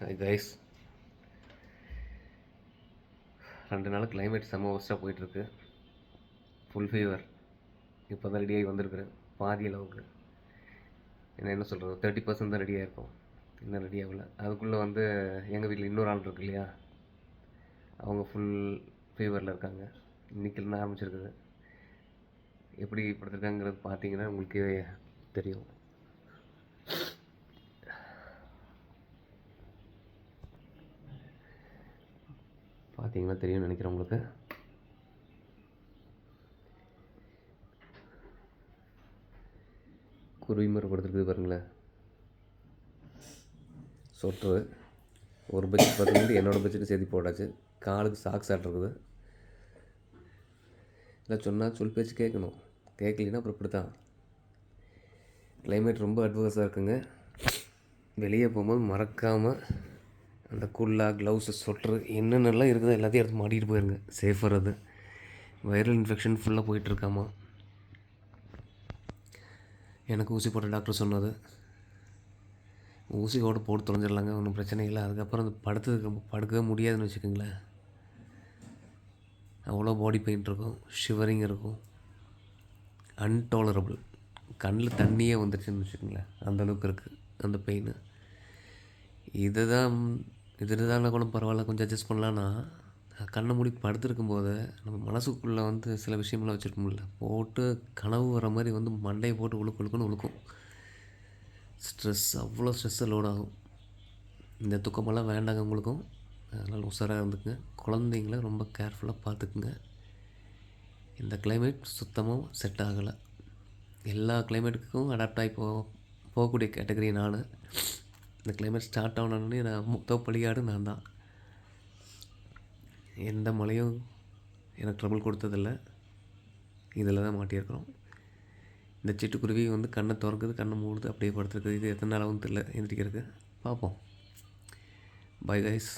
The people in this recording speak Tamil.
ஹாய் கைஸ் ரெண்டு நாள் கிளைமேட் செம்ம ஒஸ்ட்டாக போயிட்டுருக்கு. ஃபுல் ஃபீவர் இப்போ தான் ரெடியாகி வந்திருக்குறேன். பாதி அளவுக்கு. என்ன என்ன சொல்கிறது தேர்ட்டி பர்சன்ட் தான் ரெடியாக இருக்கும் இன்னும் ரெடி ஆகல. அதுக்குள்ளே வந்து எங்கள் வீட்டில் இன்னொரு ஆள் இருக்கு இல்லையா? அவங்க ஃபுல் ஃபீவரில் இருக்காங்க. இன்றைக்கிலேருந்து ஆரம்பிச்சிருக்குது எப்படி படுத்துருக்காங்கிறது பார்த்தீங்கன்னா உங்களுக்கே தெரியும். பார்த்தீங்கன்னா தெரியும்னு நினைக்கிறேன் உங்களுக்கு. குருவி மாதிரி படுத்துருக்குது பாருங்களேன். சொட்ரு ஒரு பட்ஜெட் பார்த்துக்கிட்டு என்னோடய பட்ஜெட்டு சேர்த்து போட்டாச்சு. காலுக்கு சாக்ஸ் ஆட்டிருக்குது இல்லை சொன்னால் சொல் பேச்சு கேட்கணும். கேட்கலின்னா அப்புறம் இப்படி தான் கிளைமேட் ரொம்ப அட்வர்ஸாக இருக்குங்க. வெளியே போகும்போது மறக்காமல் அந்த குல்லா க்ளவுஸு சொட்ரு என்னென்னலாம் இருக்குதோ எல்லாத்தையும் எடுத்து மாட்டிகிட்டு போயிருங்க. சேஃபர் அது வைரல் இன்ஃபெக்ஷன் ஃபுல்லாக போயிட்டுருக்காமா எனக்கு ஊசி போட்ட டாக்டர் சொன்னது ஊசியோட போட்டு தொலைஞ்சிடலாங்க ஒன்றும் பிரச்சனை இல்லை. அதுக்கப்புறம் அந்த படுத்ததுக்கு படுக்கவே முடியாதுன்னு வச்சுக்கோங்களேன். அவ்வளோ பாடி பெயின் இருக்கும் ஷிவரிங் இருக்கும். அன்டாலரபிள் கண்ணில் தண்ணியே வந்துடுச்சுன்னு வச்சுக்கோங்களேன் அந்தளவுக்கு இருக்குது அந்த பெயின் இதுதான் இது தான் கூட பரவாயில்ல கொஞ்சம் அட்ஜஸ்ட் பண்ணலான்னா கண்ணை மூடி படுத்துருக்கும் போது நம்ம மனசுக்குள்ளே வந்து சில விஷயம்லாம் வச்சுருக்க முடியல போட்டு கனவு வர மாதிரி வந்து மண்டையை போட்டு உழுக்கு உழுக்குன்னு உழுக்கும். ஸ்ட்ரெஸ் அவ்வளோ ஸ்ட்ரெஸ்ஸை லோட் ஆகும். இந்த துக்கமெல்லாம் வேண்டாங்க உங்களுக்கும். அதனால் உஷாராக இருந்துக்குங்க. குழந்தைங்கள ரொம்ப கேர்ஃபுல்லாக பார்த்துக்குங்க. இந்த கிளைமேட் சுத்தமாக செட் ஆகலை. எல்லா கிளைமேட்டுக்கும் அடாப்ட் ஆகி போ போகக்கூடிய கேட்டகரி நான். இந்த கிளைமேட் ஸ்டார்ட் ஆனோடனே நான் முத்த பழியாடு நான் தான். எந்த மழையும் எனக்கு ட்ரபிள் கொடுத்ததில்ல. இதில் தான் மாட்டியிருக்கிறோம். இந்த சிட்டுக்குருவி வந்து கண்ணை திறக்குது கண்ணை மூடுது அப்படியே படுத்துருக்குது. இது எத்தனை நாளாகவும் தெரில எந்திரிக்கிறதுக்கு. பார்ப்போம். Bye guys